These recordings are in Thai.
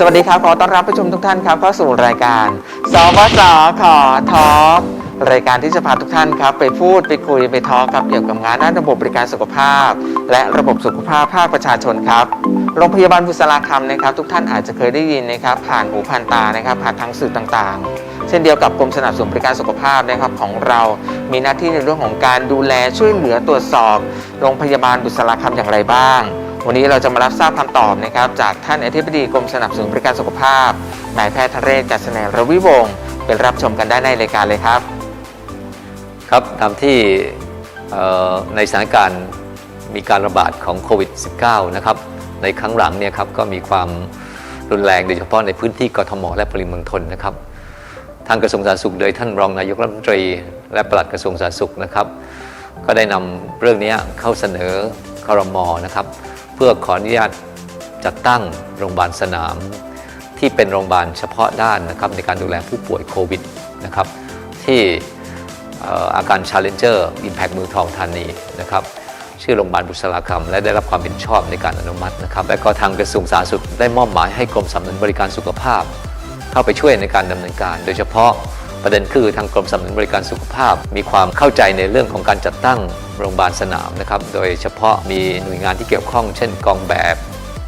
สวัสดีครับ ขอต้อนรับผู้ชมทุกท่านครับเข้าสู่รายการ สวสขอทอลรายการที่จะพาทุกท่านครับ ไปพูดไปคุยไปทอลกครับเกี่ยวกับงานด้านระบบบริการสุขภาพ และระบบสุขภาพภาคประชาชนครับโรงพยาบาลบุษราคำนะครับ ทุกท่านอาจจะเคยได้ยินนะครับ ผ่านหูผ่านตานะครับ ผ่านทางสื่อต่างๆ เช่นเดียวกับกรมสนับสนุนบริการสุขภาพนะครับของเรา มีหน้าที่ในเรื่องของการดูแลช่วยเหลือตรวจสอบ โรงพยาบาลบุษราคำอย่างไรบ้าง วันนี้เราจะมารับทราบคำตอบนะครับจากท่านอธิบดีกรมสนับสนุนบริการสุขภาพนายแพทย์ทะเรศกัษณรวิวงศ์เป็นรับชมกันได้ในรายการเลยครับ ครับตามที่ในสถานการณ์มีการระบาดของโควิด -19 นะครับในครั้งหลังเนี่ยครับก็มีความรุนแรงโดยเฉพาะในพื้นที่กทมและปริมณฑลนะครับ ทางกระทรวงสาธารณสุขโดยท่านรองนายกรัฐมนตรี และปลัดกระทรวงสาธารณสุขนะครับ ก็ได้นำเรื่องนี้เข้าเสนอคอรมอนะครับ เพื่อขออนุญาตจัดตั้งโรงพยาบาลสนาม ที่เป็นโรงพยาบาลเฉพาะด้านนะครับในการดูแลผู้ป่วยโควิดนะครับที่อาการ Challenger Impact มือทองธานีนะครับชื่อโรงพยาบาลบุษราคำและได้รับความเห็นชอบในการอนุมัตินะครับ และก็ทางกระทรวงสาธารณสุขได้มอบหมายให้กรมสำนับสนุนบริการสุขภาพ เข้าไปช่วยในการดำเนินการ โดยเฉพาะประเด็นคือทางกรมสำนับสนุนบริการสุขภาพ มีความเข้าใจในเรื่องของการจัดตั้ง โรงพยาบาลสนามนะครับ โดยเฉพาะมีหน่วยงานที่เกี่ยวข้อง เช่นกองแบบ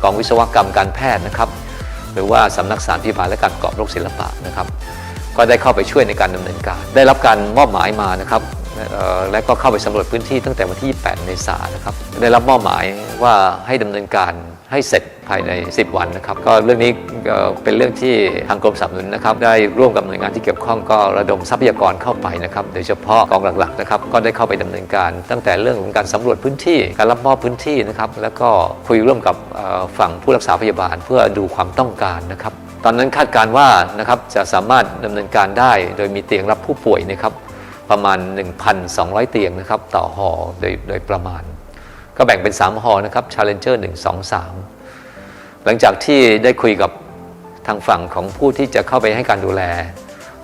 กองวิศวกรรมการแพทย์นะครับ หรือว่าสำนักสารพิบาลและการประกอบโรคศิลปะนะครับ ก็ได้เข้าไปช่วยในการดำเนินการ ได้รับการมอบหมายมานะครับและก็เข้าไปสำรวจพื้นที่ตั้งแต่วันที่ 8 เมษายนนะครับ ได้รับมอบหมายว่าให้ดำเนินการให้เสร็จ ภายใน 10 วันนะครับ ก็เรื่องนี้เป็นเรื่องที่ทางกรมสนับสนุนนะครับ ได้ร่วมกับหน่วยงานที่เกี่ยวข้องก็ระดมทรัพยากรเข้าไปนะครับ โดยเฉพาะกองหลักๆนะครับ ก็ได้เข้าไปดำเนินการ ตั้งแต่เรื่องของการสำรวจพื้นที่ การรับมอบพื้นที่นะครับ แล้วก็คุยร่วมกับฝั่งผู้รักษาพยาบาล เพื่อดูความต้องการนะครับ ตอนนั้นคาดการณ์ว่านะครับจะสามารถดำเนินการได้ โดยมีเตียงรับผู้ป่วยนะครับประมาณ 1,200 เตียงนะครับต่อหอโดยโดยประมาณ ก็แบ่งเป็น 3 หอนะครับ Challenger 1 2 3 หลังจากที่ได้คุยกับทางฝั่งของผู้ที่จะเข้าไปให้การดูแล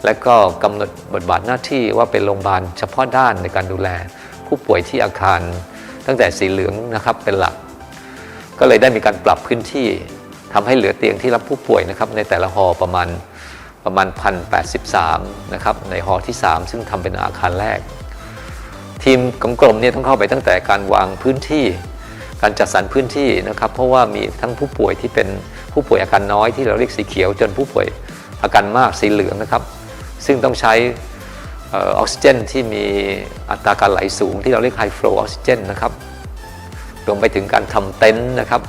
และก็กำหนดบทบาทหน้าที่ว่าเป็นโรงพยาบาลเฉพาะด้านในการดูแล ผู้ป่วยที่อาคาร ตั้งแต่สีเหลืองนะครับเป็นหลัก ก็เลยได้มีการปรับพื้นที่ทำให้เหลือเตียงที่รับผู้ป่วยนะครับในแต่ละหอประมาณประมาณ 1,083 นะครับในหอที่ 3 ซึ่งทำเป็นอาคารแรก ทีมกรมเนี่ยต้องเข้าไปตั้งแต่การวางพื้นที่ การจัดสรรพื้นที่นะครับ เพราะว่ามีทั้งผู้ป่วยที่เป็นผู้ป่วยอาการน้อยที่เราเรียกสีเขียว จนผู้ป่วยอาการมากสีเหลืองนะครับ ซึ่งต้องใช้ออกซิเจนที่มีอัตราการไหลสูงที่เราเรียกไฮฟลูออกซิเจนนะครับรวมไปถึงการทำเต็นท์นะครับ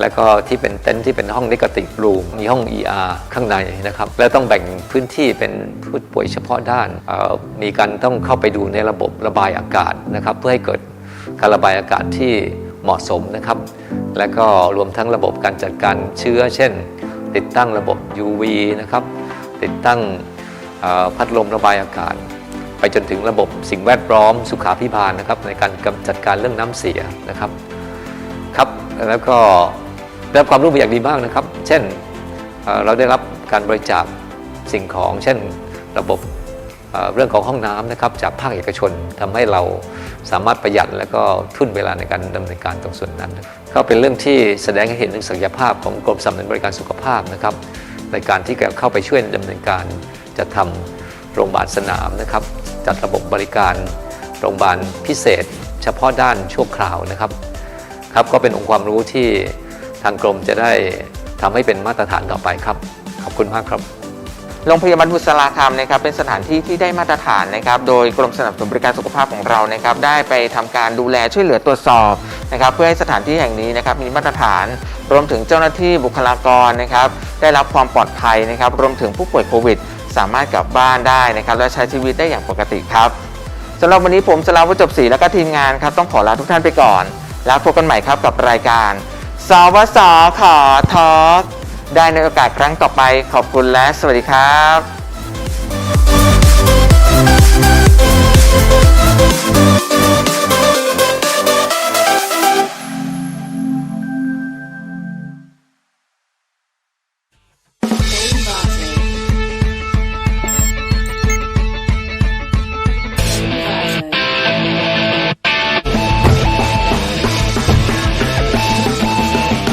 แล้วก็ที่เป็นเต็นท์ที่เป็นห้องนิกติกรูมมีห้อง ER ข้างในนะครับ และต้องแบ่งพื้นที่เป็นผู้ป่วยเฉพาะด้าน มีการต้องเข้าไปดูในระบบระบายอากาศนะครับ เพื่อให้เกิดการระบายอากาศที่ เหมาะสมนะครับ และก็รวมทั้งระบบการจัดการเชื้อ เช่น ติดตั้งระบบ UV นะครับ ติดตั้งพัดลมระบายอากาศ ไปจนถึงระบบสิ่งแวดล้อมสุขาพิบาลนะครับ ในการกำจัดการเรื่องน้ำเสียนะครับครับแล้วก็ได้รับความร่วมมืออย่างดีมากนะครับ เช่นเราได้รับการบริจาคสิ่งของ เช่น ระบบ เรื่องของห้องน้ำนะครับจากภาคเอกชนทำให้เราสามารถประหยัดและก็ทุนเวลาในการดำเนินการตรงส่วนนั้น ก็เป็นเรื่องที่แสดงให้เห็นถึงศักยภาพของกรมสนับสนุนบริการสุขภาพนะครับในการที่จะเข้าไปช่วยดำเนินการจะทำโรงพยาบาลสนามนะครับจัดระบบบริการโรงพยาบาลพิเศษ เฉพาะด้านชั่วคราวนะครับครับก็เป็นองค์ความรู้ที่ทางกรมจะได้ทำให้เป็นมาตรฐานต่อไปครับ ขอบคุณมากครับ โรงพยาบาลบุษราคำนะครับเป็นสถานที่ที่ได้มาตรฐานนะครับโดยกรมสนับสนุนบริการสุขภาพของเรานะครับได้ไปทำการดูแลช่วยเหลือตรวจสอบนะครับเพื่อให้สถานที่แห่งนี้นะครับมีมาตรฐาน รวมถึงเจ้าหน้าที่บุคลากรนะครับได้รับความปลอดภัยนะครับรวมถึงผู้ป่วยโควิด สามารถกลับบ้านได้นะครับและใช้ชีวิตได้อย่างปกติครับสำหรับวันนี้ผมสลาวุฒิจบศรีและก็ทีมงานครับต้องขอลาทุกท่านไปก่อน แล้วพบกันใหม่ครับกับรายการสวสขอทอก ได้ในโอกาสครั้งต่อไปขอบคุณและสวัสดีครับ